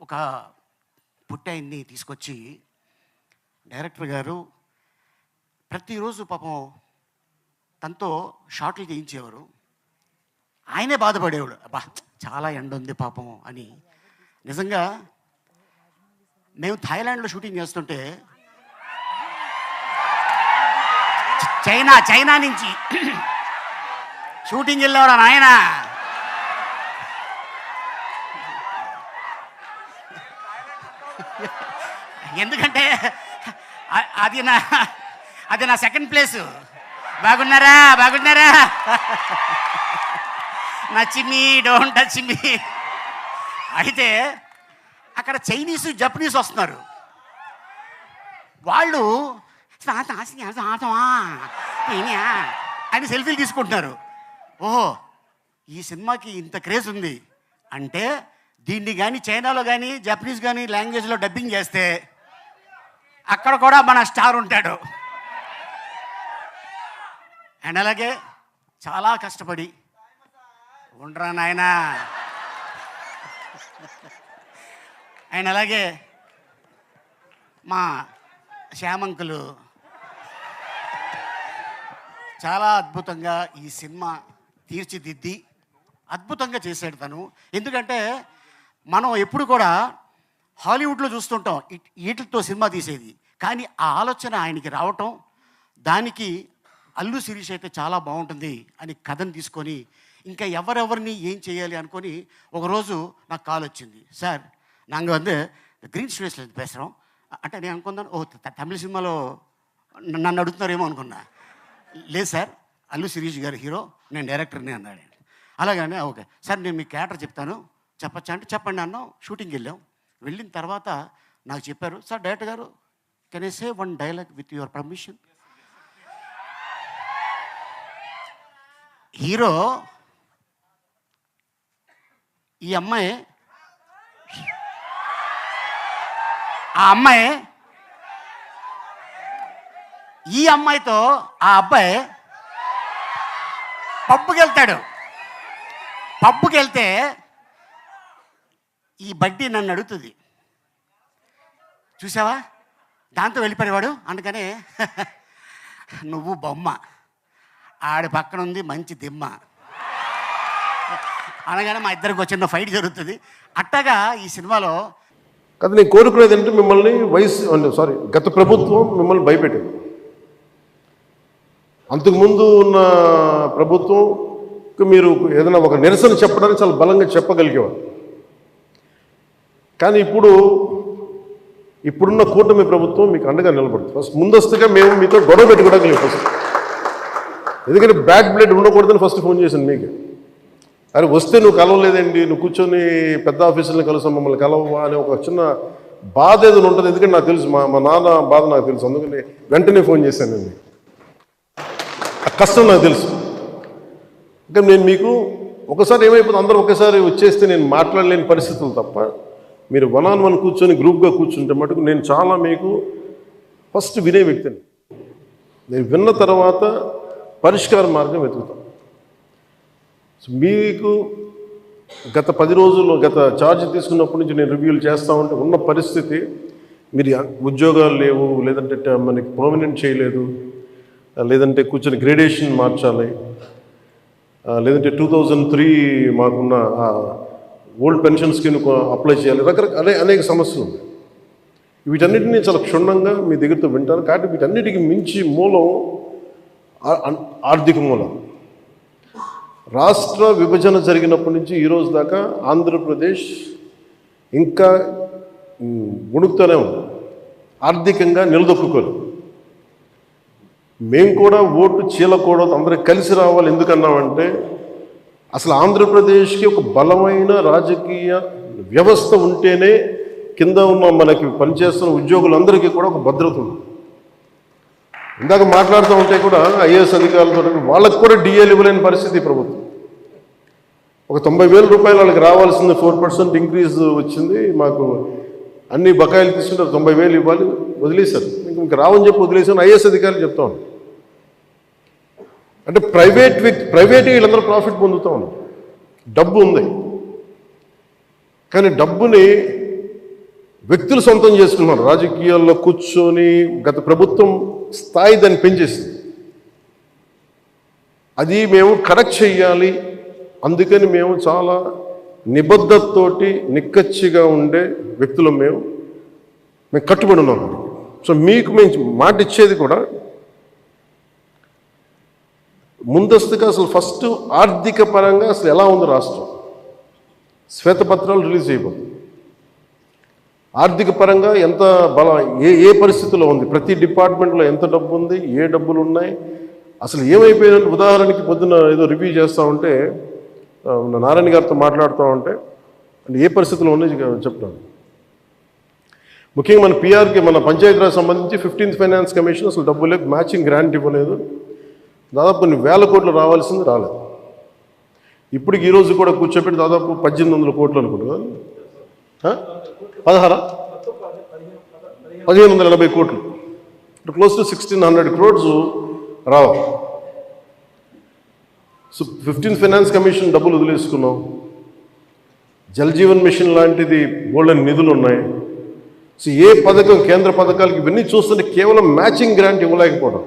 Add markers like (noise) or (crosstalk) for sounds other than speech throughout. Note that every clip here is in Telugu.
ఒక పుట్టయన్ని తీసుకొచ్చి డైరెక్టర్ గారు ప్రతిరోజు పాపం తనతో షాట్లు చేయించేవారు ఆయనే బాధపడేవాడు. అబ్బా చాలా ఎండ ఉంది పాపం అని. నిజంగా మేము థాయిలాండ్లో షూటింగ్ చేస్తుంటే చైనా చైనా నుంచి. షూటింగ్ వెళ్ళేవాడు నాయన? ఎందుకంటే అది నా అది నా సెకండ్ ప్లేసు బాగున్నారా? బాగున్నారా? నచ్చిమి డోంట్ టచ్ మీ అయితే అక్కడ చైనీస్ జపనీస్ వస్తున్నారు. వాళ్ళు "తాత, అని సెల్ఫీలు తీసుకుంటున్నారు. ఓహో ఈ సినిమాకి ఇంత క్రేజ్ ఉంది. అంటే దీన్ని కానీ చైనాలో కానీ జపనీస్ కానీ లాంగ్వేజ్లో డబ్బింగ్ చేస్తే అక్కడ కూడా మన స్టార్ ఉంటాడు. అండ్ అలాగే చాలా కష్టపడి. ఉండరా నాయన? ఆయన అలాగే మా శ్యామంకులు. చాలా అద్భుతంగా ఈ సినిమా తీర్చిదిద్ది అద్భుతంగా చేశాడు తను. ఎందుకంటే మనం ఎప్పుడు కూడా హాలీవుడ్లో చూస్తుంటాం. వీటితో సినిమా తీసేది. కానీ ఆ ఆలోచన ఆయనకి రావటం దానికి అల్లు శిరీష్ అయితే చాలా బాగుంటుంది అని కథను తీసుకొని ఇంకా ఎవరెవరిని ఏం చేయాలి అనుకొని ఒకరోజు నాకు కాల్ వచ్చింది. సార్ నాకు వంద గ్రీన్ స్పేస్లో పేసరం అంటే నేను అనుకున్నాను ఓ తమిళ సినిమాలో నన్ను అడుగుతున్నారేమో అనుకున్నా. లేదు సార్ అల్లు శిరీష్ గారు హీరో నేను డైరెక్టర్ని అన్నాడు. అలాగనే ఓకే సార్ నేను మీ క్యారెక్టర్ చెప్తాను. చెప్పచ్చా అంటే చెప్పండి అన్నాం షూటింగ్కి వెళ్ళాం. వెళ్ళిన తర్వాత నాకు చెప్పారు సార్ డైరెక్టర్ గారు can I say one dialogue with your permission hero ఈ అమ్మాయి ఆ అమ్మాయి ఈ అమ్మాయితో ఆ అబ్బాయి పబ్బుకి వెళ్తాడు పబ్బుకి వెళ్తే ఈ బడ్డీ నన్ను అడుగుతుంది. చూసావా? దాంతో వెళ్ళిపోయేవాడు అందుకనే (laughs) నువ్వు బొమ్మ. ఆడి పక్కన ఉంది మంచి దిమ్మ. అనగానే మా ఇద్దరికి వచ్చిన ఫైట్ జరుగుతుంది. అట్టగా ఈ సినిమాలో కదా నేను కోరుకునేది ఏంటంటే మిమ్మల్ని వయసు సారీ గత ప్రభుత్వం మిమ్మల్ని భయపెట్టింది. అంతకుముందు ఉన్న ప్రభుత్వం మీరు ఏదైనా ఒక నిరసన చెప్పడానికి చాలా బలంగా చెప్పగలిగేవారు. కానీ ఇప్పుడు ఇప్పుడున్న కూటమి ప్రభుత్వం మీకు అండగా నిలబడుతుంది. ఫస్ట్ ముందస్తుగా మేము మీతో గొడవ పెట్టుకోవడానికి లేదు ఫస్ట్. ఎందుకంటే బ్యాడ్ బ్లడ్ ఉండకూడదని ఫస్ట్ ఫోన్ చేశాను మీకు. అరే వస్తే నువ్వు కలవలేదండి నువ్వు కూర్చొని పెద్ద ఆఫీసులను కలుసాం మమ్మల్ని కలవ అనే ఒక చిన్న బాధ ఏదైనా ఉంటుంది. ఎందుకంటే నాకు తెలుసు మా మా నాన్న బాధ నాకు తెలుసు. అందుకని వెంటనే ఫోన్ చేశానండి ఆ కష్టం నాకు తెలుసు. ఇంకా నేను మీకు ఒకసారి ఏమైపోతుంది అందరూ ఒకసారి వచ్చేస్తే నేను మాట్లాడలేని పరిస్థితులు తప్ప మీరు వన్ ఆన్ వన్ కూర్చొని గ్రూప్గా కూర్చుంటే మటుకు నేను చాలా మీకు ఫస్ట్ వినే వ్యక్తిని. నేను విన్న తర్వాత పరిష్కార మార్గం వెతుకుతాను మీకు గత పది రోజుల్లో గత ఛార్జ్ తీసుకున్నప్పటి నుంచి నేను రివ్యూలు చేస్తూ ఉంటే ఉన్న పరిస్థితి మీరు ఉద్యోగాలు లేవు లేదంటే మనకి పర్మనెంట్ చేయలేదు లేదంటే కూర్చొని గ్రేడేషన్ మార్చాలి లేదంటే టూ థౌజండ్ త్రీ మాకున్న ఓల్డ్ పెన్షన్ స్కీమ్ అప్లై చేయాలి. రకరకాల అనేక సమస్యలు ఉన్నాయి. వీటన్నిటిని చాలా క్షుణ్ణంగా మీ దగ్గరతో వింటాను. కాబట్టి వీటన్నిటికీ మించి మూలం ఆర్థిక మూలం. రాష్ట్ర విభజన జరిగినప్పటి నుంచి ఈరోజు దాకా ఆంధ్రప్రదేశ్ ఇంకా ఉణుకుతూనే ఉంది. ఆర్థికంగా నిలదొక్కుకోరు మేము కూడా ఓటు చీలకూడదు అందరికి కలిసి రావాలి ఎందుకన్నామంటే అసలు ఆంధ్రప్రదేశ్కి ఒక బలమైన రాజకీయ వ్యవస్థ ఉంటేనే కింద ఉన్న మనకి పనిచేస్తున్న ఉద్యోగులందరికీ కూడా ఒక భద్రత ఉంది. ఇందాక మాట్లాడుతూ ఉంటే కూడా ఐఏఎస్ అధికారులతో వాళ్ళకి కూడా డిఏలు ఇవ్వలేని పరిస్థితి ప్రభుత్వం. ఒక తొంభై వేల రూపాయలు వాళ్ళకి రావాల్సింది ఫోర్ పర్సెంట్ ఇంక్రీజ్ వచ్చింది మాకు అన్ని బకాయిలు తీసుకుంటారు తొంభై వేలు ఇవ్వాలి వదిలేశారు. ఇంకా ఇంక రావని చెప్పి వదిలేశాను ఐఏఎస్ అధికారులు చెప్తా ఉన్నాను అంటే ప్రైవేట్ వ్యక్తి ప్రైవేట్ వీళ్ళందరూ ప్రాఫిట్ పొందుతూ ఉన్నారు. డబ్బు ఉంది. కానీ డబ్బుని వ్యక్తులు సొంతం చేసుకున్నారు. రాజకీయాల్లో కూర్చొని గత ప్రభుత్వం స్థాయి దాన్ని పెంచేసింది. అది మేము కరెక్ట్ చెయ్యాలి. అందుకని మేము చాలా నిబద్ధతతోటి నిక్కచ్చిగా ఉండే వ్యక్తులు మేము. మేము కట్టుబడి ఉన్నాం సో మీకు మేము మాట ఇచ్చేది కూడా ముందస్తుగా అసలు ఫస్ట్ ఆర్థిక పరంగా అసలు ఎలా ఉంది రాష్ట్రం? శ్వేతపత్రాలు రిలీజ్ చేయబోతుంది ఆర్థిక పరంగా ఎంత బలం ఏ ఏ పరిస్థితిలో ఉంది? ప్రతి డిపార్ట్మెంట్లో ఎంత డబ్బు ఉంది? ఏ డబ్బులు ఉన్నాయి? అసలు ఏమైపోయిందంటే ఉదాహరణకి పొద్దున ఏదో రివ్యూ చేస్తూ ఉంటే నారాయణ గారితో మాట్లాడుతూ ఉంటే అంటే ఏ పరిస్థితిలో ఉన్నాయి చెప్తాను. ముఖ్యంగా మన పిఆర్కి మన పంచాయతీరాజ్ సంబంధించి ఫిఫ్టీన్త్ ఫైనాన్స్ కమిషన్ అసలు డబ్బు మ్యాచింగ్ గ్రాంట్ ఇవ్వలేదు. దాదాపు కొన్ని వేల కోట్లు రావాల్సింది రాలేదు. ఇప్పటికి ఈరోజు కూడా కూర్చోబెట్టి దాదాపు పద్దెనిమిది వందల కోట్లు అనుకుంటున్నాను పదహారా? పదిహేను వందల ఎనభై కోట్లు. Close to sixteen hundred crores రావాలి సో ఫిఫ్టీన్ ఫైనాన్స్ కమిషన్ డబ్బులు వదిలేసుకున్నాం. జలజీవన్ మిషన్ లాంటిది గోల్డెన్ నిధులు ఉన్నాయి. సో ఏ పథకం కేంద్ర పథకాలకి ఇవన్నీ చూస్తుంటే కేవలం మ్యాచింగ్ గ్రాంట్ ఇవ్వలేకపోవడం.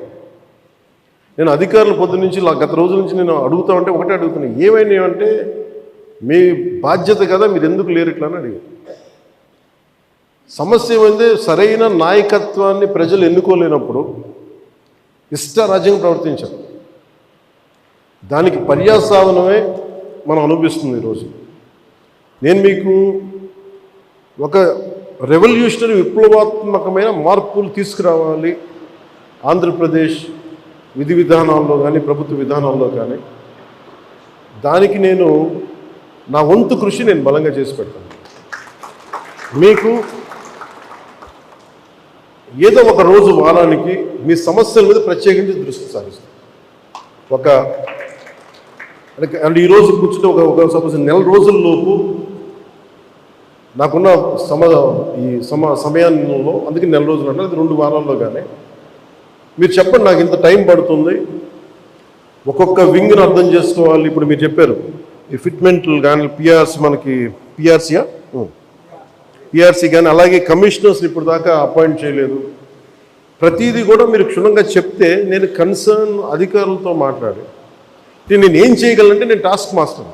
నేను అధికారులు పొద్దు నుంచి గత రోజుల నుంచి నేను అడుగుతా ఉంటే ఒకటే అడుగుతున్నాను ఏమైనా అంటే మీ బాధ్యత కదా మీరు ఎందుకు లేరు ఇట్లా అని అడిగారు. సమస్య ఏమైంది? సరైన నాయకత్వాన్ని ప్రజలు ఎన్నుకోలేనప్పుడు ఇష్టరాజ్యం ప్రవర్తించారు. దానికి పర్యాసాధనమే మనం అనుభవిస్తుంది ఈరోజు. నేను మీకు ఒక రెవల్యూషనరీ విప్లవాత్మకమైన మార్పులు తీసుకురావాలి. ఆంధ్రప్రదేశ్ విధి విధానాల్లో కానీ ప్రభుత్వ విధానాల్లో కానీ దానికి నేను నా వంతు కృషి నేను బలంగా చేసి పెడతాను. మీకు ఏదో ఒక రోజు వారానికి మీ సమస్యల మీద ప్రత్యేకించి దృష్టి సారిస్తాను. ఒక అంటే ఈరోజు కూర్చుంటే ఒక ఒక సపోజ్ నెల రోజుల్లోపు నాకున్న సమ ఈ సమ సమయంలో అందుకే నెల రోజులు అంటే అది రెండు వారాల్లో కానీ మీరు చెప్పండి నాకు ఇంత టైం పడుతుంది. ఒక్కొక్క వింగ్ని అర్థం చేసుకోవాలి ఇప్పుడు మీరు చెప్పారు. ఈ ఫిట్మెంట్లు కానీ పిఆర్సీ మనకి పిఆర్సీయా? పిఆర్సీ కానీ అలాగే కమిషనర్స్ని ఇప్పుడు దాకా అపాయింట్ చేయలేదు. ప్రతిదీ కూడా మీరు క్షుణ్ణంగా చెప్తే నేను కన్సర్న్ అధికారులతో మాట్లాడి "ఇది నేను ఏం చేయగలంటే నేను టాస్క్ మాస్టర్.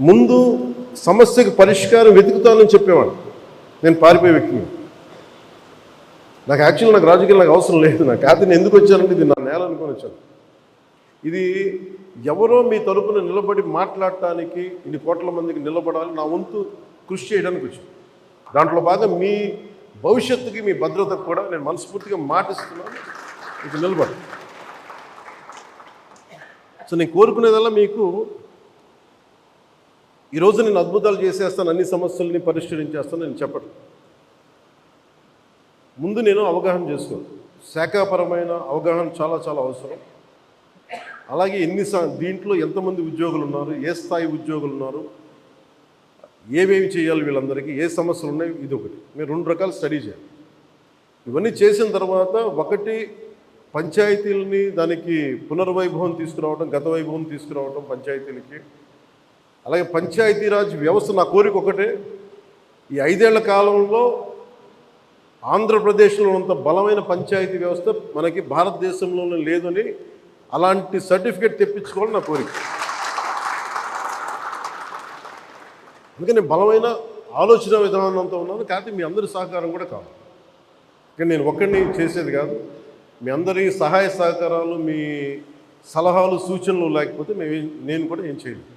ముందు సమస్యకు పరిష్కారం వెతుకుతానని చెప్పేవాడు నేను పారిపోయే వ్యక్తిని. నాకు యాక్చువల్ నాకు రాజకీయాలు నాకు అవసరం లేదు. నాకు కాకపోతే నేను ఎందుకు వచ్చానంటే ఇది నా నేల అనుకొని వచ్చాను. ఇది ఎవరో మీ తరపున నిలబడి మాట్లాడటానికి ఇన్ని కోట్ల మందికి నిలబడాలి నా వంతు కృషి చేయడానికి వచ్చాను. దాంట్లో బాగా మీ భవిష్యత్తుకి మీ భద్రతకు కూడా నేను మనస్ఫూర్తిగా మాటిస్తున్నాను. ఇది నిలబడు సో నేను కోరుకునేదల్లా మీకు ఈరోజు నేను అద్భుతాలు చేసేస్తాను అన్ని సమస్యల్ని పరిష్కరించేస్తాను నేను చెప్పట్లేదు ముందు నేను అవగాహన చేసుకోను. శాఖాపరమైన అవగాహన చాలా చాలా అవసరం. అలాగే ఎన్ని దీంట్లో ఎంతమంది ఉద్యోగులు ఉన్నారు ఏ స్థాయి ఉద్యోగులు ఉన్నారు ఏమేమి చేయాలి వీళ్ళందరికీ ఏ సమస్యలు ఉన్నాయి ఇది ఒకటి. మీరు రెండు రకాలు స్టడీ చేయాలి. ఇవన్నీ చేసిన తర్వాత ఒకటి పంచాయతీలని దానికి పునర్వైభవం తీసుకురావడం గత వైభవం తీసుకురావడం పంచాయతీలకి. అలాగే పంచాయతీరాజ్ వ్యవస్థ నా కోరిక ఒకటే. ఈ ఐదేళ్ళ కాలంలో ఆంధ్రప్రదేశ్లో ఉన్నంత బలమైన పంచాయతీ వ్యవస్థ మనకి భారతదేశంలోనే లేదని అలాంటి సర్టిఫికేట్ తెప్పించుకోవాలని నా కోరిక. అందుకని నేను బలమైన ఆలోచన విధానంతో ఉన్నాను. కాకపోతే మీ అందరి సహకారం కూడా కావాలి కానీ నేను ఒక్కడిని చేసేది కాదు. మీ అందరి సహాయ సహకారాలు మీ సలహాలు సూచనలు లేకపోతే మేము నేను కూడా ఏం చేయలేదు